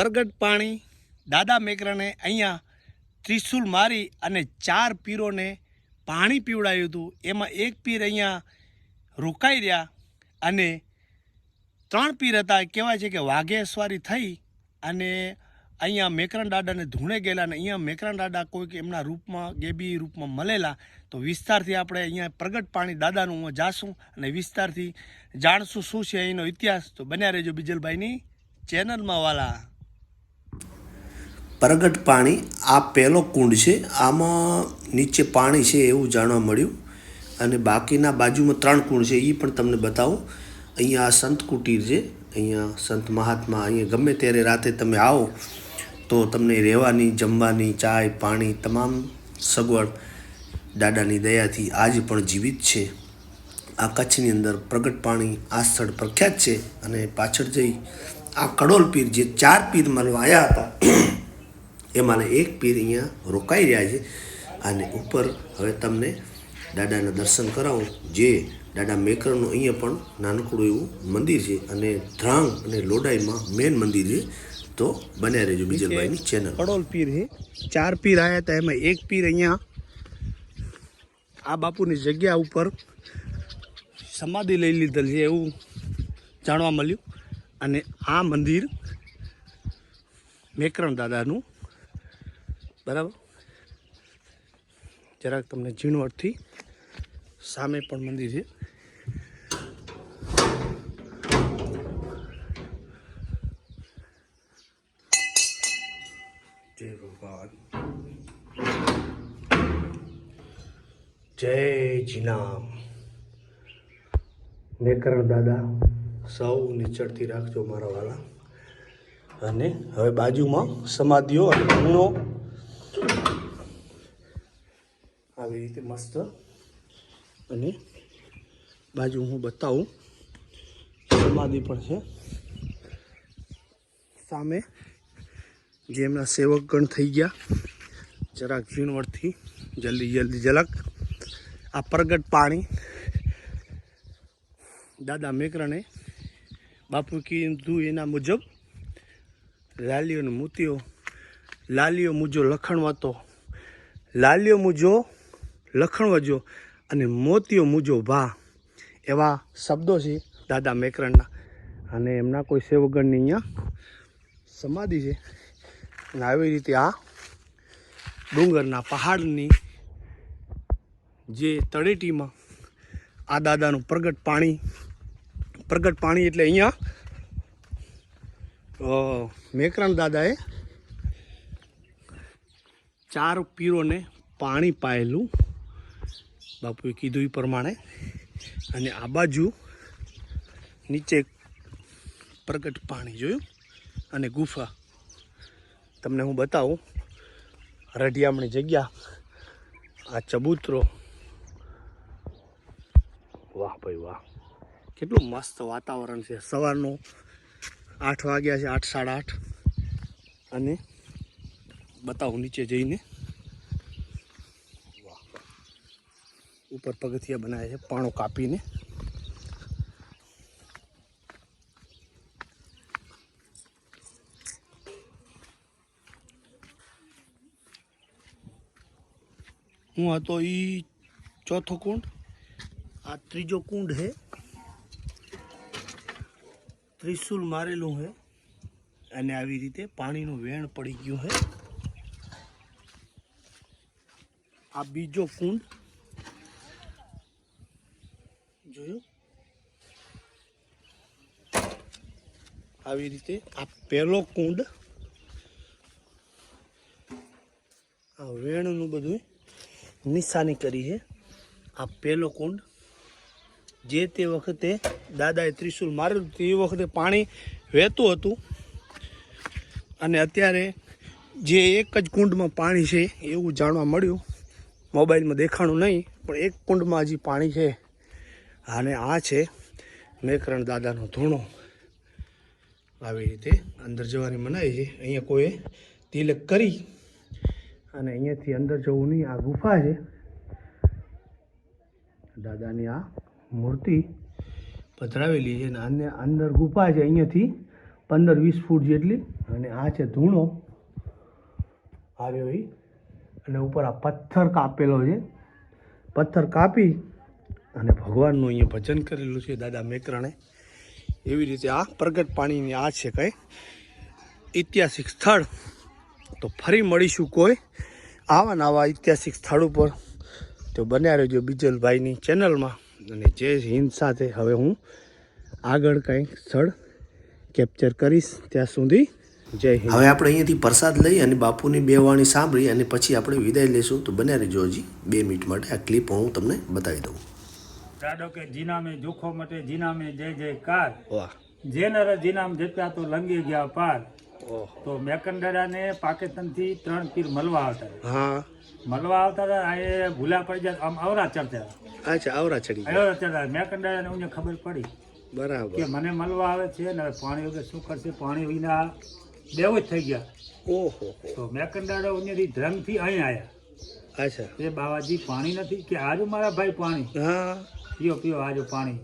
પ્રગટ પાણી, દાદા મેકરાને અહીંયા ત્રિશુલ મારી અને ચાર પીરોને પાણી પીવડાવ્યું હતું. એમાં એક પીર અહીંયા રોકાઈ રહ્યા અને ત્રણ પીર હતા. કહેવાય છે કે વાઘેશ્વારી થઈ અને અહીંયા મેકરણ દાદાને ધૂણે ગયેલા અને અહીંયા મેકરણ દાદા કોઈક એમના રૂપમાં, ગેબી રૂપમાં મળેલા. તો વિસ્તારથી આપણે અહીંયા પ્રગટ પાણી દાદાનું હું જાશું અને વિસ્તારથી જાણશું શું છે અહીંનો ઇતિહાસ. તો બન્યા રહેજો બીજલભાઈની ચેનલમાં વાલા. પ્રગટ પાણી આ પહેલો કુંડ છે. આમાં નીચે પાણી છે એવું જાણવા મળ્યું. અને બાકીના બાજુમાં ત્રણ કુંડ છે એ પણ તમને બતાવું. અહીંયા આ સંત કુટીર છે. અહીંયા સંત મહાત્મા, અહીંયા ગમે ત્યારે રાતે તમે આવો તો તમને રહેવાની, જમવાની, ચાય, પાણી, તમામ સગવડ દાદાની દયાથી આજે પણ જીવિત છે. આ કચ્છની અંદર પ્રગટ પાણી આ સ્થળ પ્રખ્યાત છે. અને પાછળ જઈ આ કડોલ પીર જે ચાર પીર મળવા આવ્યા હતા એમાંને એક પીર અહીંયા રોકાઈ રહ્યા છે. અને ઉપર હવે તમને દાદાના દર્શન કરાવું. જે દાદા મેકરનું અહીંયા પણ નાનકડું એવું મંદિર છે અને ધ્રાંગ અને લોડાઈમાં મેન મંદિર છે. તો બન્યા રહેજો બીજલભાઈની ચેનલ કડોલ પીર છે. ચાર પીર આવ્યા હતા. એમાં એક પીર અહીંયા આ બાપુની જગ્યા ઉપર સમાધિ લઈ લીધેલ છે એવું જાણવા મળ્યું. અને આ મંદિર મેકરણ દાદાનું બરાબર? જરાક તમને ઝીણવટથી સામે પણ મંદિર છે. જય ભગવાન. જય જીનામ મેકરણ દાદા સૌ નીચળથી રાખજો મારા વાલા. અને હવે બાજુમાં સમાધિઓ અને આવી રીતે મસ્ત. અને બાજુ હું બતાવું. સમાધિ પણ છે. સામે જે એમના સેવકગણ થઈ ગયા. જરાક ઝીણવટથી, જલ્દી જલ્દી ઝલક આ પ્રગટ પાણી દાદા મેકરણે બાપુ કીધું એના મુજબ લાલીઓ મૂર્તિઓ લાલીઓ મુજો હતો લાલીઓ મુજો લખણવજો અને મોતીઓ મુજો ભા એવા શબ્દો છે દાદા મેકરણના. અને એમના કોઈ સેવગણની અહીંયા સમાધિ છે. અને આવી રીતે આ ડુંગરના પહાડની જે તળેટીમાં આ દાદાનું પ્રગટ પાણી પ્રગટ પાણી એટલે અહીંયા મેકરણ દાદાએ ચાર પીરોને પાણી પાયેલું બાપુએ કીધું એ પ્રમાણે. અને આ બાજુ નીચે પ્રગટ પાણી જોયું. અને ગુફા. તમને હું બતાવું, રઢિયામણી જગ્યા, આ ચબૂતરો. વાહ ભાઈ વાહ. કેટલું મસ્ત વાતાવરણ છે. સવારનું આઠ વાગ્યા છે, આઠ, સાડા આઠ. અને બતાવું નીચે જઈને. ઉપર પગથિયા બનાવ્યા છે, પાણો કાપીને. હું હતો એ ચોથો કુંડ, આ ત્રીજો કુંડ છે. ત્રિશુલ મારેલું છે, અને આવી રીતે પાણીનું વેણ પડી ગયું છે. આ બીજો કુંડ જોયું? આવી રીતે આ પહેલો કુંડ. આ વેણનું બધું નિશાની કરી છે. આ પહેલો કુંડ. જે તે વખતે દાદાએ ત્રિશુલ મારેલું તે વખતે પાણી વહેતું હતું. અને અત્યારે જે એક જ કુંડમાં પાણી છે એવું જાણવા મળ્યું. મોબાઈલમાં દેખાણું નહીં, પણ એક કુંડમાં હજી પાણી છે. અને આ છે મેકરણ દાદાનો ધૂણો. આવી રીતે અંદર જવાની મનાઈ છે. અહીંયા કોઈએ તિલક કરી અને અહીંયાથી અંદર જવું નહીં, આ ગુફા છે. દાદાની આ મૂર્તિ પધરાવેલી છે અને અંદર ગુફા છે અહીંયાથી પંદર વીસ ફૂટ જેટલી અને આ છે ધૂણો. આવ્યો રહ્યો અને ઉપર આ પથ્થર કાપેલો છે. પથ્થર કાપી અને ભગવાનનું અહીંયા ભજન કરેલું છે દાદા મેકરણે. એવી રીતે આ પ્રગટ પાણીની આ છે કંઈ. ઐતિહાસિક સ્થળ. તો ફરી મળીશું કોઈ આવા નવા ઐતિહાસિક સ્થળ ઉપર. તો બન્યા રહેજો બીજલભાઈની ચેનલમાં. અને જય હિન્દ સાથે હવે હું આગળ કંઈક સ્થળ કેપ્ચર કરીશ ત્યાં સુધી. જય હિન્દ. હવે આપણે અહીંયાથી પ્રસાદ લઈ અને બાપુની બે વાણી સાંભળી અને પછી આપણે વિદાય લેશું તો બન્યા રહેજો હજી બે મિનિટ માટે. આ ક્લિપ હું તમને બતાવી દઉં. રાડો કે જીનામે જોખો મટે જીનામે જય જયકાર જે નર જીનામ જપ્યા તો લંગી ગયા પાર. તો મેકંદડાને પાકિસ્તાનથી ત્રણ પીર મળવા આવતા હા. મળવા આવતા હતા એ ભૂલા પડી જાય આમ અવરા ચડતા અચ્છા આવરા ચડી અવરા ચડતા મેકંદડાને ઉને ખબર પડી બરાબર. કે મને મળવા આવે છે ને પાણી વગર શું કરશે? પાણી વિના બેવ જ થઈ ગયા. ઓહો. તો મેકંદાડો ઉનેથી ધ્રંગથી અહીં આવ્યા અચ્છા. એ બાવાજી પાણી નથી કે આજુ મારા ભાઈ પાણી? હા. પીઓ પીઓ આજુ પાણી.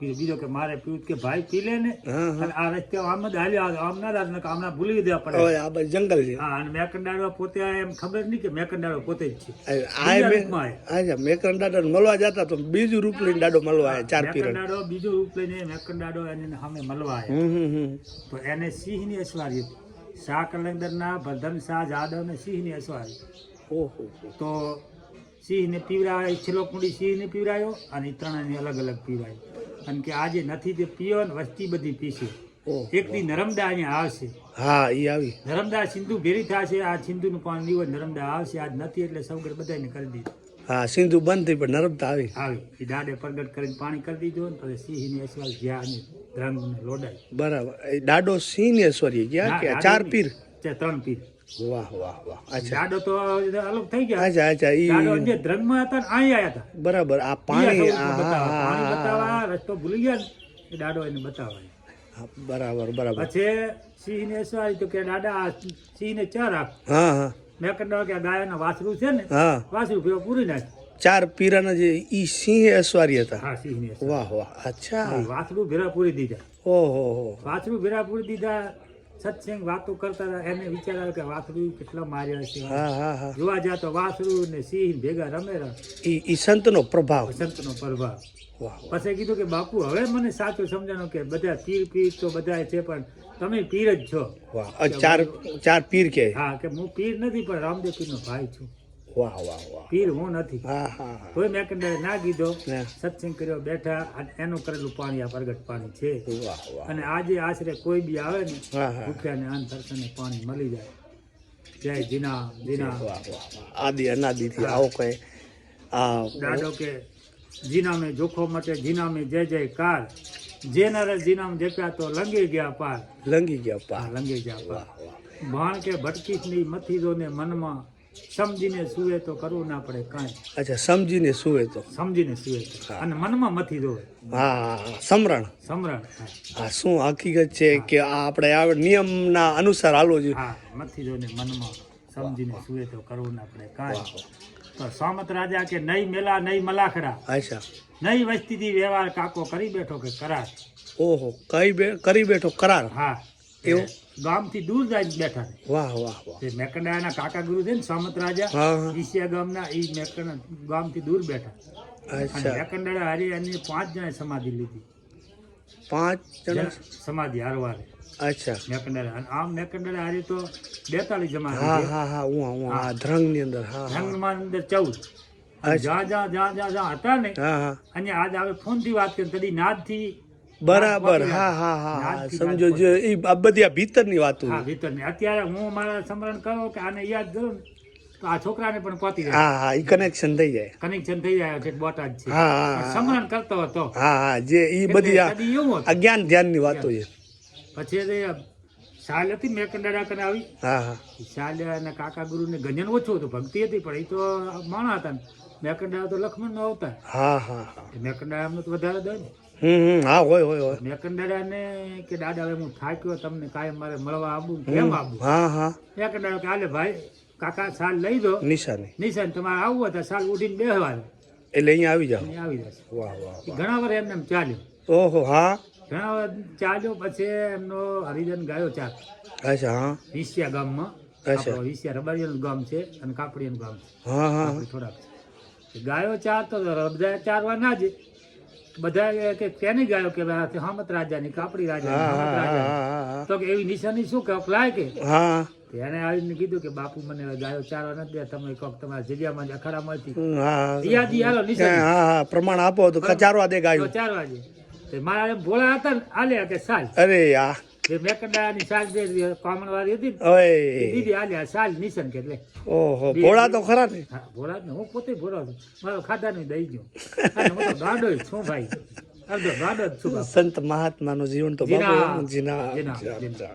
બીજો બીજો કે મારે પીવું કે ભાઈ પી લે ને અને આ રસ્તે આમ જ હાલ્યો આવે. આમ ના રાત આમ ના ભૂલી દેવા પડે. આ બાજુ જંગલ છે. હા અને મેકંડાડો પોતે એમ ખબર નહીં કે મેકંડાડો પોતે જ છે. આ બીજા મેં રૂપમાં આયા. અચ્છા મેકરન દાદા મળવા જતા તો બીજું રૂપ લઈને દાડો મળવા આવે ચાર પીર મેકંડાળો બીજું રૂપ લઈને મેકંડાડો એને સામે મળવા આવે તો એને સિંહની અસવારી શાહ કલંદરના ભદમ શાહ જાદવ ને સિંહની અસવારી. ઓહો તો સિંહને પીવરાય છેલ્લો કુંડી સિંહને પીવરાયો અને ત્રણેયને અલગ અલગ પીવરાયો અને કે આજે નથી તે પીયો ને વસ્તી બધી પીશે. એકથી નરમદા અહીંયા આવશે. હા એ આવી. નરમદા સિંધુ ભેરી થશે આ સિંધુનું પાણી નીવો નરમદા આવશે. આજ નથી એટલે સૌગર બધાને કરી દીધું. હા સિંધુ બંધ થઈ પણ નરમદા આવી. આવી. એ દાડે પ્રગટ કરીને પાણી કરી દીધું ને પછી સિંહની અસવાલ જ્યાં અને ધ્રંગને લોડાય બરાબર. એ દાડો સિંહનેશ્વરી ગયા કે ચાર પીર. ત્રણ પીર. વાહ વાહ વાહ. અચ્છા. તો અલગ થઈ ગયા. અચ્છા જે હતા અહીં હતા. બરાબર આ પાણી પાણી બતાવવા રસ્તો ભૂલી ગયા એ દાડો એને બતાવાય હા બરાબર બરાબર. પછી સિંહ ને સવારી તો કે દાદા આ સિંહ ને ચાર આપ હા હા. મેં કહ્યું કે ગાયના વાસરું છે ને હા. વાસરું પીવો પૂરી નાખ. ચાર પીરાના જે ઈ સિંહ અસવારી હતા. હા સિંહ વાહ વાહ. અચ્છા. વાસરું ભેરા પૂરી દીધા. ઓહો હો. વાસરું ભેરા પૂરી દીધા સત્સંગ વાતો કરતા હતા એને વિચાર આવ્યો કે વાસરું કેટલા માર્યા છે. જોવા જા તો વાસરું ને સિંહ ભેગા રમે ઈ સંતનો પ્રભાવ. સંતનો પ્રભાવ. પછી કીધું કે બાપુ હવે મને સાચું સમજાણો કે બધા પીર પીર તો બધા છે પણ તમે પીર જ છો. ચાર ચાર પીર કે. હા કે હું પીર નથી પણ રામદેવ પીરનો ભાઈ છું. વાહ વાહ વાહ પીર હું નથી. હા મેં ના કીધો. સત્સંગ કર્યો બેઠા એનું કરેલું પાણી આ પ્રગટ પાણી છે. અને આજે આશરે કોઈ બી આવે ને ભૂખ્યાને પાણી મળી જાય. જય જીના જીના. આદિ અનાદિથી આવો કઈ. આ દાડો કે જીના મેં જોખો માટે જીના મે જય જય કાર જે નર જીના મેં જપ્યા તો લંગી ગયા પાર. લંગી ગયા પાર. લંગી ગયા પાર. ભાણ કે ભટકીશની મથી દો ને મનમાં સમજીને સુવે તો કરવું ના પડે કાંઈ. અચ્છા સમજીને સુવે તો. સમજીને સુવે તો. અને મનમાં મથી દો હા સમરણ. સમરણ હા. શું હકીકત છે કે આ આપણે આ નિયમના અનુસાર હાલો જોઈએ? હા મથી દો ને મનમાં સમજીને સુવે તો કરવું ના પડે કાંઈ. તો સામત રાજા કે નહીં મેલા નહીં મલાખડા અચ્છા. નહીં વસ્તીથી વ્યવહાર કાકો કરી બેઠો કે કરાર? ઓહો કઈ બે કરી બેઠો કરાર? હા. એવું? ગામથી દૂર જાય બેઠા છે. વાહ વાહ વાહ. તે મેકંડાના કાકા ગુરુ છે ને સામત રાજા ઈસિયા ગામના એ મેકંડા ગામથી દૂર બેઠા અને હારી એની પાંચ જણા સમાધિ લીધી. પાંચ જણા? સમાધિ હારવારે. અચ્છા. મેકંડાળા અને આમ મેકંડાળા હારી તો બેતાલીસ જમા હા હા હું અંદર હા હા. અંદર ચૌદ. જ્યાં જ્યાં જ્યાં જ્યાં જ્યાં હતા ને અને આજ આવે ફોનથી વાત કરી કદી નાદથી બરાબર. હા હા હા સમજો જો એ આ બધી આ ભીતરની વાતો હા ભીતરની. અત્યારે હું મારા સમરણ કરો કે આને યાદ કરું તો આ છોકરાને પણ પહોંચી જાય. હા હા એ કનેક્શન થઈ જાય. કનેક્શન થઈ જાય છે બોટાદ છે. હા સમરણ કરતો હતો. હા હા જે એ બધી આ જ્ઞાન ધ્યાનની વાતો છે. પછી સાલ હતી મેકંડાળા કને આવી. હા હા. શાલ અને કાકા ગુરુ ને ગંજન ઓછું હતું ભક્તિ હતી પણ એ તો માણા હતા ને. મેકંડાળા તો લક્ષ્મણ નો અવતાર હા હા. હા મેકંડાળા તો વધારે દે ને હમ હા હોય હોય હોય. મેકંડાળા કે દાદા હવે હું થાક્યો તમને કાયમ મારે મળવા આવું? કેમ આવું? હા હા. કે હાલે ભાઈ કાકા સાલ લઈ દો. નિશાની. નિશાન તમારે આવવું હતા સાલ ઉઠીને બેહવાનું. એટલે અહીંયા આવી જાવ આવી જશે. વાહ વાહ ઘણા વાર એમને એમ ચાલ્યું. ઓહો હા? ઘણા વાર ચાલ્યો પછી એમનો હરિજન ગાયો ચા અચ્છા હા. વિસિયા ગામમાં. અચ્છા. વિસિયા રબારીયાનું ગામ છે અને કાપડીયાનું ગામ છે. હા હા. થોડાક. ગાયો ચાર તો બધા ચારવા ના જ બધા કે તેની ગાયો કે હમત રાજાની કાપડી હા તો કે એવી નિશાની શું કે? લાય કે? એને આવીને કીધું કે બાપુ મને ગાયો ચારવા નથી દે તમે કોક તમારા જગ્યામાં જ અખાડામાંથી યાદી હાલો નિશાની. પ્રમાણ આપો તો ચારવા દે ગાયો? ચારવા તે મારા ભોળા હતા ને આલે કે સાલ. અરે યા. જે મેકંડાની સાલ જે કોમન વાળી હતી ને ઓય. એ દીદી આલ્યા સાલ નિશાન કે એટલે ઓહો ભોળા તો ખરા ને. હા ભોળા ને હું પોતે ભોળો છું. મારો ખાધાનું દઈ ગયો. હું તો ગાંડો છું ભાઈ. સંત મહાત્માનું જીવન તો બાપુ જીના જીના. જીના.